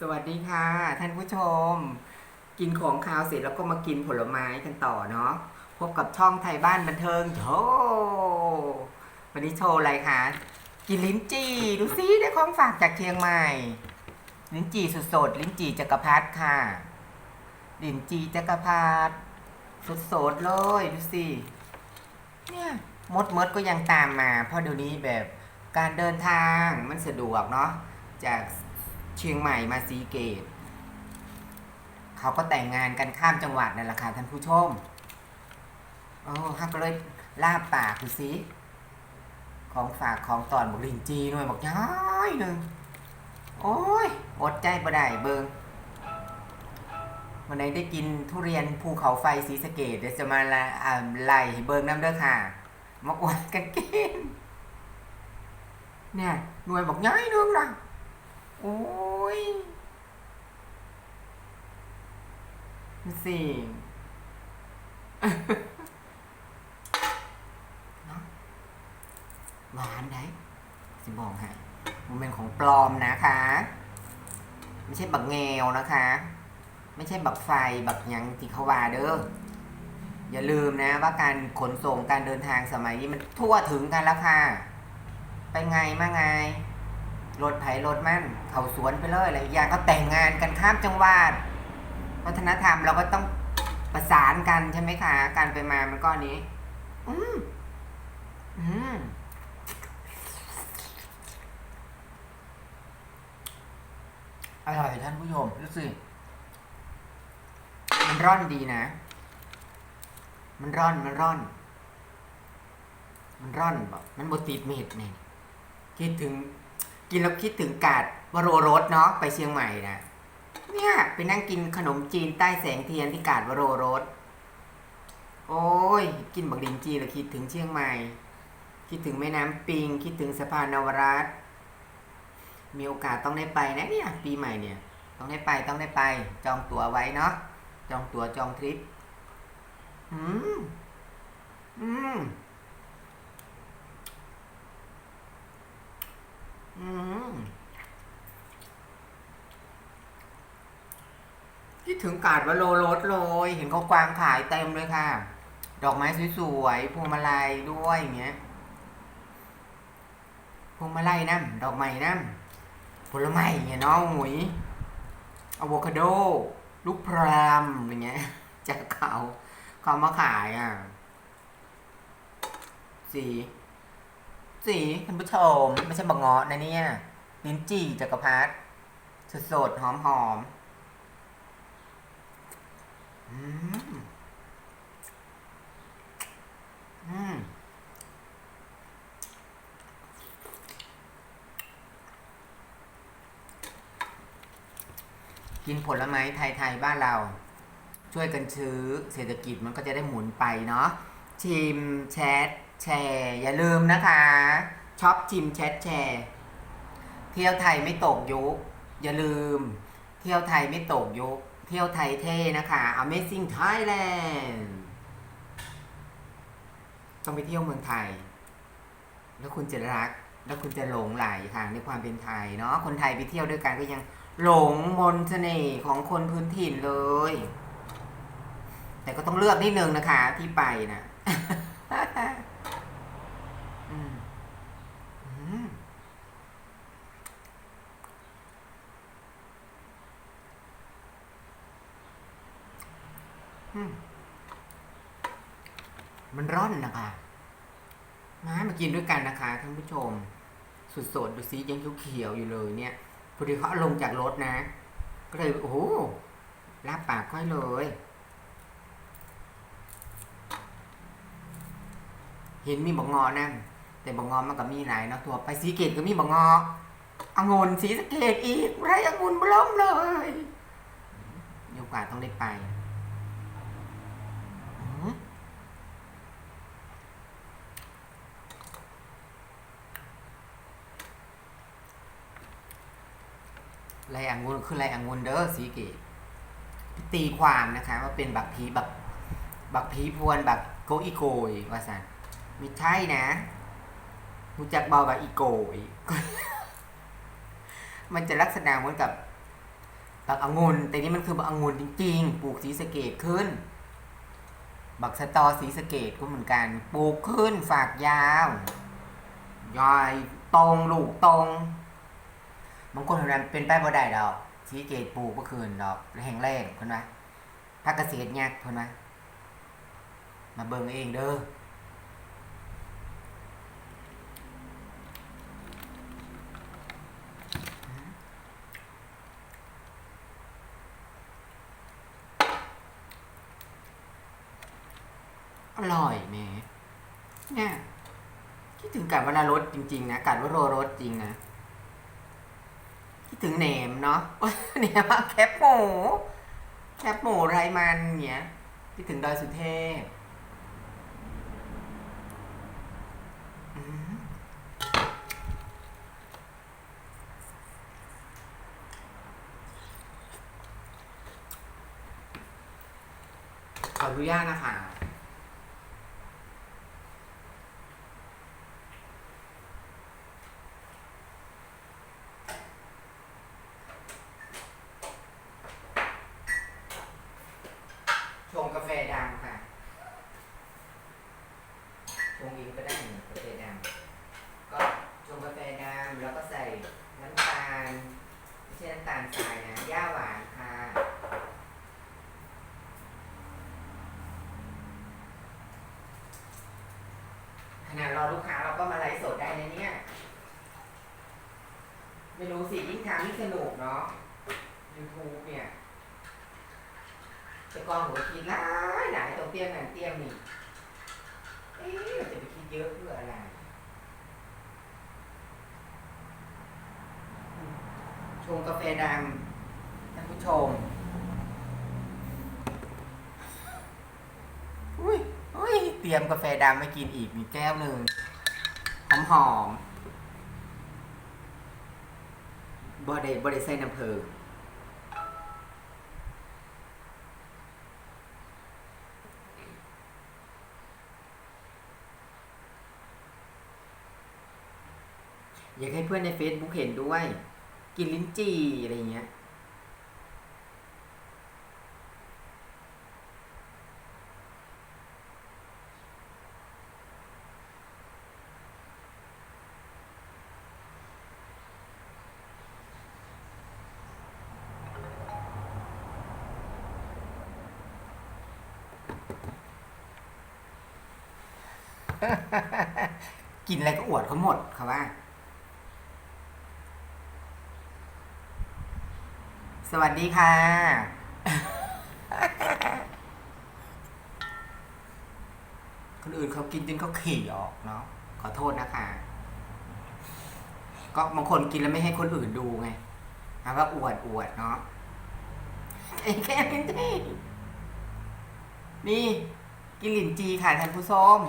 สวัสดีค่ะ ท่านผู้ชม กินของคาวเสร็จแล้วก็มากินผลไม้กันต่อเนาะพบกับช่องไทยบ้านบันเทิงโชว์วันนี้โชว์อะไรคะกินลิ้นจี่ดูซิได้ของฝากจากเชียงใหม่ ลิ้นจี่สดๆลิ้นจี่จักรพรรดิค่ะ ลิ้นจี่จักรพรรดิสดๆเลยดูสิเนี่ยมดมดก็ยังตามมา เพราะเดี๋ยวนี้แบบการเดินทางมันสะดวกเนาะจาก เชียงใหม่มาสีเกตเขาก็แต่งงานกันข้ามจังหวัดนั่นแหละค่ะท่านผู้ชมโอ้ฮักก็เลยลาบปากดูสิของฝากของตอนบอกลินจีหน่อยบอกย้ายหนึ่งโอ้ยอดใจบ่ได้เบิงวันไหนได้กินทุเรียนภูเขาไฟสีสเกตเดี๋ยวจะมาละอ่าไล่เบิงน้ำเด้อค่ะมาอวดกันกินเนี่ยหน่วยบอกย้ายนึงนะ โอ้ยสิเนาะหวานได้สิบอกให้มันเป็นของปลอมนะคะ ไม่ใช่บักแงวนะคะ ไม่ใช่บักไฟบักยังที่เขาวาเด้ออย่าลืมนะว่าการขนส่งการเดินทางสมัยนี้มันทั่วถึงกันแล้วค่ะ ไปไงมาไง รถไถรถมั่นเขาสวนไปเลยอะไรอย่างก็แต่งงานกันข้ามจังหวัดวัฒนธรรมเราก็ต้องประสานกันใช่ไหมคะการไปมามันก็อันนี้ อืมอืมอร่อยท่านผู้ชมดูสิมันร่อนดีนะ มันร่อนมันร่อน มันร่อนแบบมันบติดเม็ดเนี่ยคิดถึง กินแล้วคิดถึงกาดวโรรสเนาะไปเชียงใหม่นะเนี่ยไปนั่งกินขนมจีนใต้แสงเทียนที่กาดวโรรสโอ้ย กินบักดินจีนแล้วคิดถึงเชียงใหม่ คิดถึงแม่น้ำปิง คิดถึงสะพานนวรัตมีโอกาสต้องได้ไปนะเนี่ย ปีใหม่เนี่ย ต้องได้ไปต้องได้ไป จองตั๋วไว้เนาะจองตั๋วจองทริปอืมอืม อืม คิดถึงกาดวโลรสเลย เห็นเขากวางขายเต็มเลยค่ะ ดอกไม้สวยๆพวงมาลัยด้วยอย่างเงี้ยพวงมาลัยน้ำดอกไม้น้ำผลไม้อย่างเงี้ยเน้องหมุยอะโวคาโด ลูกพรามอย่างเงี้ย จากเขาเขามาขายอะสี สีท่านผู้ชม ไม่ใช่บังเงาะนะเนี่ยลิ้นจี่จักรพรรดิสดๆหอมหอมๆอืมอืมกินผลไม้ไทย ๆ บ้านเรา ช่วยกันซื้อเศรษฐกิจมันก็จะได้หมุนไปเนาะชิมแชท แชร์ อย่าลืมนะคะช็อปชิมแชทแชร์เที่ยวไทยไม่ตกยุคอย่าลืม เที่ยวไทยไม่ตกยุคเที่ยวไทยเท่นะคะ Amazing Thailand ต้องไปเที่ยวเมืองไทย แล้วคุณจะรัก แล้วคุณจะหลงไหลค่ะในความเป็นไทยเนาะคนไทยไปเที่ยวด้วยกันก็ยังหลงมนเสน่ห์ของคนพื้นถิ่นเลย แต่ก็ต้องเลือกนิดนึงนะคะที่ไปนะ อืมอืมอื มันร่อนนะคะมามากินด้วยกันนะคะท่านผู้ชมสดๆดูซิยังเขียวๆอยู่เลยเนี่ยพอดีเขาเอลงจากรถนะ ก็เลยโอ้โหลาบปากค่อยเลย เห็นมีบางงอนั่นแต่บางงอมันก็มีหลายเนาะตัวไปสีเกตก็มีบางงอองุ่นสีสเกตอีกไรองุ่นบล้อมเลยโอกาสต้องได้ไป ไรองุ่นคือไรองุ่นเด้อสีเกตตีความนะคะว่าเป็นบักผีบักบักผีพวนบักโกอีโกยว่าสันไม่ใช่นะรู้จักเบาบักอีโกยมันจะลักษณะเหมือนกับตักองุนแต่นี่มันคือบักองุนจริงๆ ปลูกสีสเกตขึ้น บักสะตอสีสเกตก็เหมือนกัน ปลูกขึ้นฝากยาวใหญ่ตรงลูกตรง บางคนทำนั้นเป็นไปบ่ได้ดอกสีเกตปลูกเมื่อคืนดอกแห่งแรกคนนะภาคเกษตรยากคนนะมาเบิ่งเองเด้ออร่อยแหม่เนี่ยคิดถึงการวรารสจริง ๆ นะการวโรรสจริงนะ คิดถึงแหนมเนาะเนี่ยมแคบหมูแคบหมูไรมันเนี่ยคิดถึงดอยสุเทพขออนุญาตนะคะ ชงกาแฟดำค่ะ ชงเองก็ได้นี่กาแฟดำก็ชงกาแฟดำแล้วก็ใส่น้ำตาล ไม่ใช่น้ำตาลทรายนะ ย่าหวานค่ะ ขนาดรอลูกค้าเราก็มาไลฟ์สดได้นะเนี่ย ไม่รู้ สิยิ่งทำยิ่สนุกเนาะ YouTube เนี่ยแต่ก่อนผมก็คิดหลายหลายตรงเตี้ยมนั่นเตี้ยมนี่ เอ๊ะจะไปคิดเยอะเพื่ออะไรชงกาแฟดำท่านผู้ชม อุ้ยอุ้ยเตรียมกาแฟดำมากินอีกมีแก้วหนึ่งหอมหอมๆ บอดบอดใส่น้ำเพออยากให้เพื่อนใน Facebook เห็นด้วย กินลิ้นจี่อะไรเงี้ย กินอะไรก็อวดเขาหมดเขาว่า สวัสดีค่ะ คนอื่นเขากินจนเขาขี่ออกเนาะขอโทษนะคะ ก็บางคนกินแล้วไม่ให้คนอื่นดูไงว่าอวดอวดเนาะไอ้แค่นี้นี่กินหลินจีค่ะท่านผู้ชม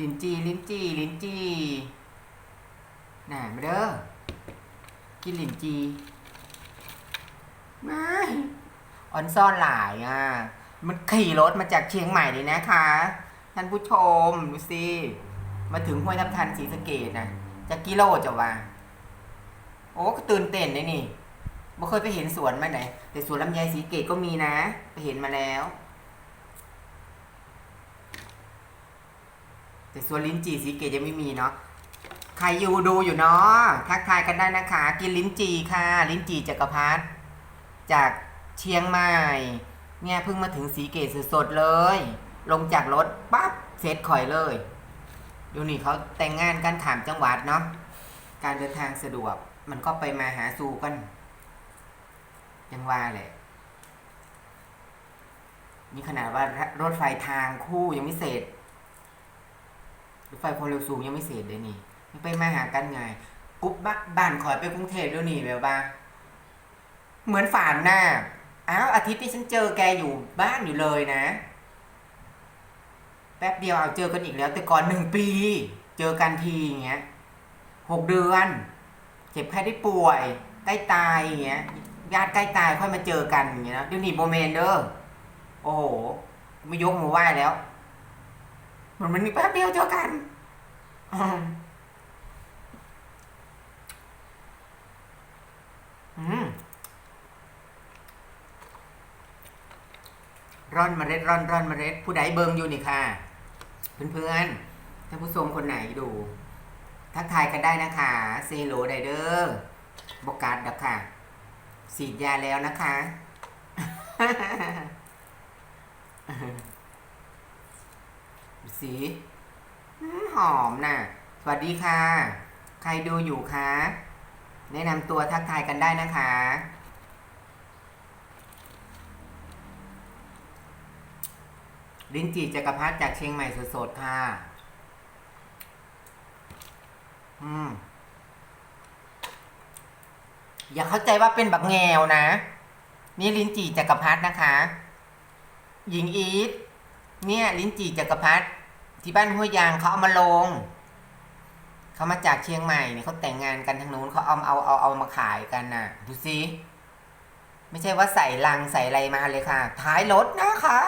ลิ้นจีลิ้นจีลิ้นจีน่ะมาเด้อกินลิ้นจีไม่ออนซ่อนหลายอะ มันขี่รถมาจากเชียงใหม่เลยนะคะ ท่านผู้ชมดูสิมาถึงห้วยทับทันศรีสะเกดนะจากกิโลจะว่า โอ้ก็ตื่นเต้นเลยนี่บ่เคยไปเห็นสวนมาไหนแต่สวนลำไยสีเกตก็มีนะ ไปเห็นมาแล้ว แต่ส่วนลิ้นจี่สีเกตยังไม่มีเนาะใครอยู่ดูอยู่เนาะทักทายกันได้นะคะ กินลิ้นจี่ค่ะ ลิ้นจี่จักรพรรดิจากเชียงใหม่ เนี่ยเพิ่งมาถึงสีเกตสดๆเลย ลงจากรถปั๊บเสร็จข่อยเลยดูนี่เขาแต่งงานกันขามจังหวัดเนาะการเดินทางสะดวก มันก็ไปมาหาสู่กัน ยังว่าแหละนี่ขนาดว่ารถไฟทางคู่ยังไม่เสร็จ รถไฟความเร็วสูงยังไม่เสร็จเลยนี่ยังไปมาหากันไงกุ๊บบ้านบ้านขอยไปกรุงเทพด้วยนี่แบบว่า เหมือนฝานน้าอ้าวอาทิตย์ที่ฉันเจอแกอยู่บ้านอยู่เลยนะ แป๊บเดียวเอาเจอกันอีกแล้ว แต่ก่อนหนึ่งปี เจอกันทีอย่างเงี้ยหกเดือนเจ็บแค่ได้ป่วยใกล้ตายอย่างเงี้ยญาติใกล้ตายค่อยมาเจอกันอย่างเงี้ยนะเดี๋ยวนี้โมเมนเดอร์โอ้โหไม่ยกมือไหว้แล้ว หมือนมันมีแป๊บเดียวเจอกันร่อนเมล็ดร่อนร่อนเมล็ดผู้ใดเบิ่งอยู่นี่ค่ะ เพื่อนๆท่านผู้ชมคนไหนดู ทักทายกันได้นะคะเซโลไดเดอร์บกาดดับค่ะ ฉีดยาแล้วนะคะ ดูสีหอมน่ะ สวัสดีค่ะ ใครดูอยู่คะ แนะนำตัวทักทายกันได้นะคะ ลิ้นจีจักรพรรดิจากเชียงใหม่สดๆค่ะ อืม อย่าเข้าใจว่าเป็นบักแงวนะ นี่ลิ้นจีจักรพรรดินะคะ หญิงอีทเนี่ย ลิ้นจี่จักรพรรด ที่บ้านห้วยยางเขาเอามาลง เขามาจากเชียงใหม่เนี่ยเขาแต่งงานกันทางนู้นเขาเอาเอาเอาเอามาขายกันน่ะ ดูสิไม่ใช่ว่าใส่ลังใส่อะไรมาเลยค่ะ ท้ายรถนะคะ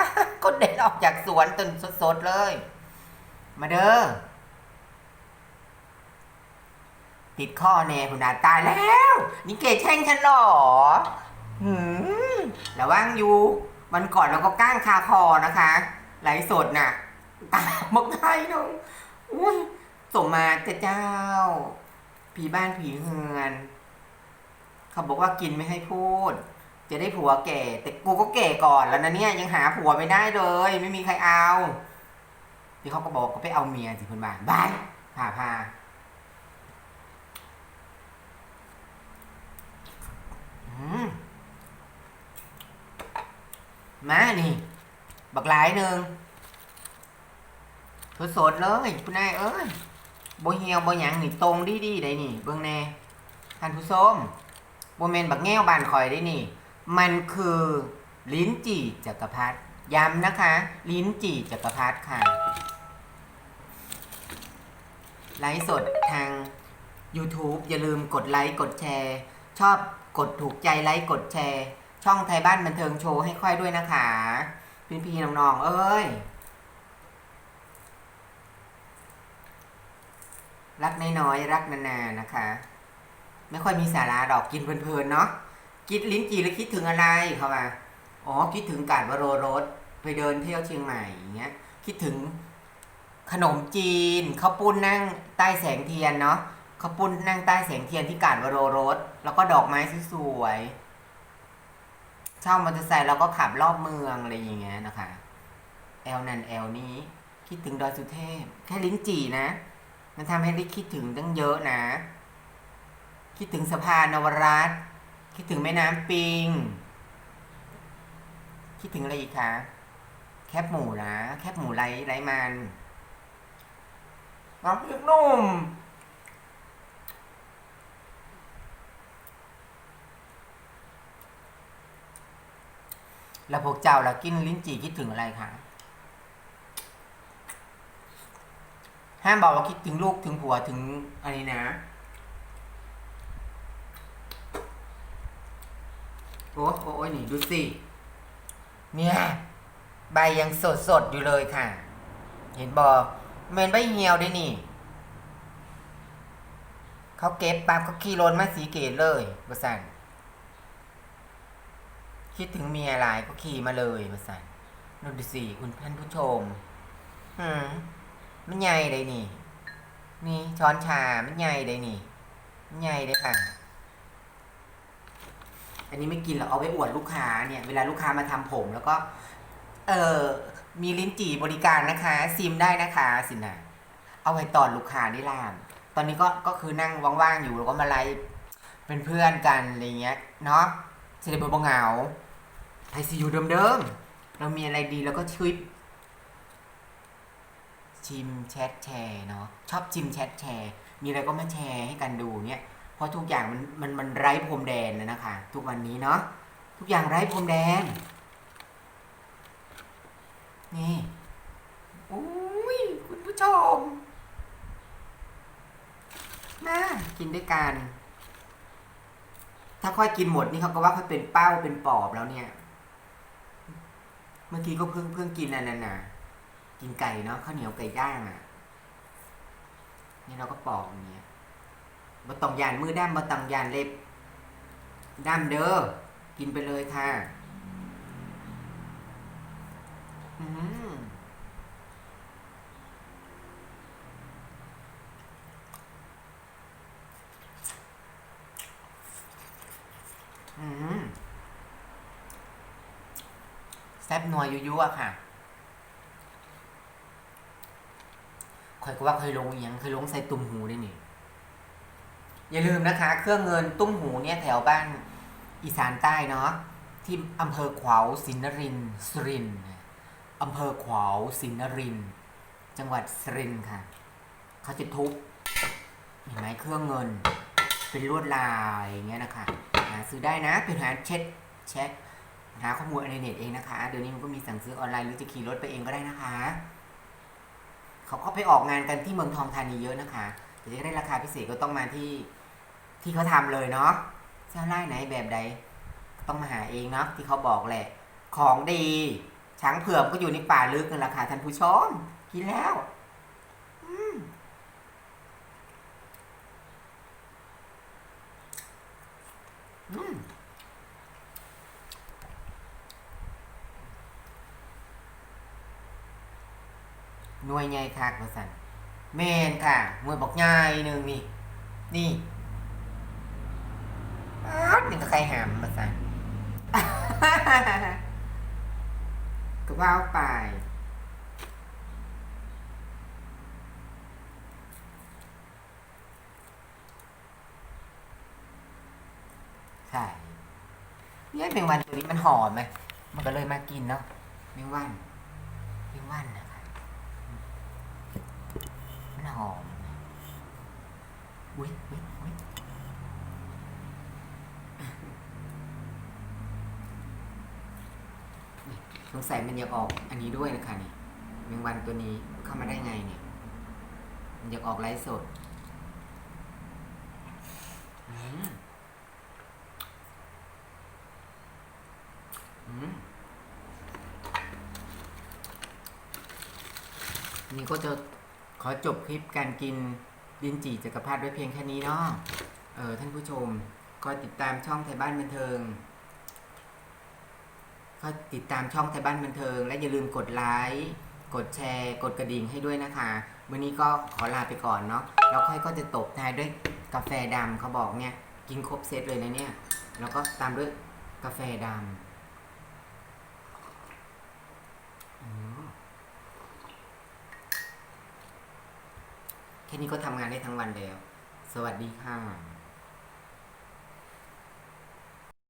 ก็เด็ดออกจากสวนตนสดๆเลย มาเด้อติดข้อแน่คุณอาตายแล้ว นี่เกดแช่งฉันหรอหืมระวังอยู่ วันก่อนเราก็ก้างคาคอนะคะไหลสดน่ะ ตามมกไทยน้องอุ้ยส่งมาจะเจ้า ผีบ้านผีเฮือน เขาบอกว่ากินไม่ให้พูด จะได้ผัวแก่ แต่กูก็แก่ก่อนแล้วนะเนี่ยยังหาผัวไม่ได้เลย ไม่มีใครเอาที่เขาก็บอกก็ไปเอาเมียสิคุณบ้านบายพาพาอืมมานี่ บักหลายหนึ่ง สดๆเลยคุณนายเอ้ยบเหี่ยวบ่หยังนี่ตรงดีดีๆได้นี่ เบิ่งแน่ท่านผู้ชมโบ่แม่นบักแง่วบานคอยได้นี่ มันคือลิ้นจี่จักรพรรดิย้ำนะคะ ลิ้นจี่จักรพรรดิค่ะไลฟ์สดทาง YouTube อย่าลืมกดไลค์กดแชร์ ชอบกดถูกใจไลค์กดแชร์ ช่องไทยบ้านบันเทิงโชว์ให้ค่อยด้วยนะคะ พี่พี่ๆน้องๆ เอ้ย รักน้อยๆรักนานๆนะคะ ไม่ค่อยมีสาระดอกกินเพลินๆเนาะคิดลิ้นจีแล้วคิดถึงอะไรเขามาอ๋อคิดถึงกาดวโรรสไปเดินเที่ยวเชียงใหม่อย่างเงี้ย คิดถึงขนมจีนข้าวปุ้นนั่งใต้แสงเทียนเนาะข้าวปุ้นนั่งใต้แสงเทียนที่กาดวโรรสแล้วก็ดอกไม้สวยๆเช่ามอเตอร์ไซค์เราก็ขับรอบเมืองอะไรอย่างเงี้ยนะคะแอลนันแอลนี้ คิดถึงดอยสุเทพ แค่ลิ้นจี่นะ มันทำให้ได้คิดถึงตั้งเยอะนะ คิดถึงสะพานนวรัตคิดถึงแม่น้ำปิง คิดถึงอะไรอีกคะแคบหมูนะ แคบหมูไรไรมันน้ำพริกนุ่มแล้วพวกเจ้าล่ะกินลิ้นจี่คิดถึงอะไรคะ ห้ามบอกว่าคิดถึงลูกถึงผัวถึงอะไรนะ โอ้โอ้โอ้ยนี่ดูสิ เนี่ย ใบยังสดสดอยู่เลยค่ะ เห็นบอกเมนใบเหี่ยวด้วยนี่ เขาเก็บปั๊บเขาขี่รถมาสีเกตเลยบสันคิดถึงเมียหลายก็ขี่มาเลยบสันนู่นดูสิคุณท่านผู้ชม อืม มันใหญ่เลยนี่ นี่ช้อนชา มันใหญ่เลยนี่ มันใหญ่เลยค่ะ อันนี้ไม่กินหรอกเอาไว้อวดลูกค้าเนี่ย เวลาลูกค้ามาทำผมแล้วก็ เออมีลิ้นจี่บริการนะคะ ซิมได้นะคะ สินะเอาไว้ตอนลูกค้าได้ล่าม ตอนนี้ก็ก็คือนั่งว่างๆอยู่แล้วก็มาไลฟ์เป็นเพื่อนกันอะไรเงี้ยเนาะเสด็จบงเหงาไอซียูเดิมๆเรามีอะไรดีแล้วก็ชิป ชิมแชทแชร์เนาะชอบชิมแชทแชร์ มีอะไรก็มาแชร์ให้กันดูเนี่ยเพราะทุกอย่างมันมันมันไร้พรมแดนแล้วนะคะ ทุกวันนี้เนาะทุกอย่างไร้พรมแดน นี่อุ้ยคุณผู้ชมมากินด้วยกัน ถ้าค่อยกินหมดนี่เขาก็ว่าเขาเป็นเป้าเป็นปอบแล้วเนี่ย เมื่อกี้ก็เพิ่งเพิ่งกินอันนั้นน่ะ กินไก่เนาะข้าวเหนียวไก่ย่างอะ นี่เราก็ปอกอย่างเงี้ยบะตองยานมือด้ามบะตองยานเล็บด้ามเด้อกินไปเลยค่ะอืมอืมแซ่บนัวยั่วๆค่ะ คอ ยก็ว่าเคยลงอีหยังเคยลงใส่ตุ่มหูด้วยนี่ อย่าลืมนะคะ เครื่องเงินตุ้มหูเนี่ยแถวบ้านอีสานใต้เนาะที่อำเภอขวาวสินนรินสุรินอำเภอขวาวสินนริน จังหวัดสุรินค่ะเขาจะทุบเห็นไหมเครื่องเงิน เป็นลวดลายอย่างเงี้ยนะคะหาซื้อได้นะเป็นหาเช็ดเช็คหาข้อมูลในเน็ตเองนะคะ เดี๋ยวนี้มันก็มีสั่งซื้อออนไลน์หรือจะขี่รถไปเองก็ได้นะคะ เขาก็ไปออกงานกันที่เมืองทองธานีเยอะนะคะแต่จะได้ราคาพิเศษก็ต้องมาที่ที่เขาทำเลยเนาะเจ้าไล่ไหนแบบใด ต้องมาหาเองเนาะที่เขาบอกแหละ ของดี ช้างเผือกก็อยู่ในป่าลึกนั่นแหละค่ะท่านผู้ชมกินแล้วอืมอืม หน่วยใหญ่คักว่าสันแมนค่ะหน่วยบอกใหญ่หนึ่งนี่ นี่อ๊ดนี่ก็ใครหามมาสันก็ว่าไปใช่เนี่ยแมงวันตัวนี้มันหอมไหมมันก็เลยมากินเนาะแมงวันแมงวันนะ อมอุ้ยอุ้ยอุ้ยสงสัยมันอยากออกอันนี้ด้วยนะคะนี่แมงวันตัวนี้เข้ามาได้ไงเนี่ยมันอยากออกไลฟ์สดนี่ก็จะ อจบคลิปการกินดินจีจักรพรรดิไว้เพียงแค่นี้เนาะเออท่านผู้ชมก็ติดตามช่องไทยบ้านบันเทิงก็ติดตามช่องไทยบ้านบันเทิง และอย่าลืมกดไลค์กดแชร์ กดกระดิ่งให้ด้วยนะคะ วันนี้ก็ขอลาไปก่อนเนาะแล้วค่อยก็จะตบท้ายด้วยกาแฟดำเขาบอกเนี่ยกินครบเซตเลยนะเนี่ย แล้วก็ตามด้วยกาแฟดำ แค่นี้ก็ทำงานได้ทั้งวันแล้ว สวัสดีค่ะ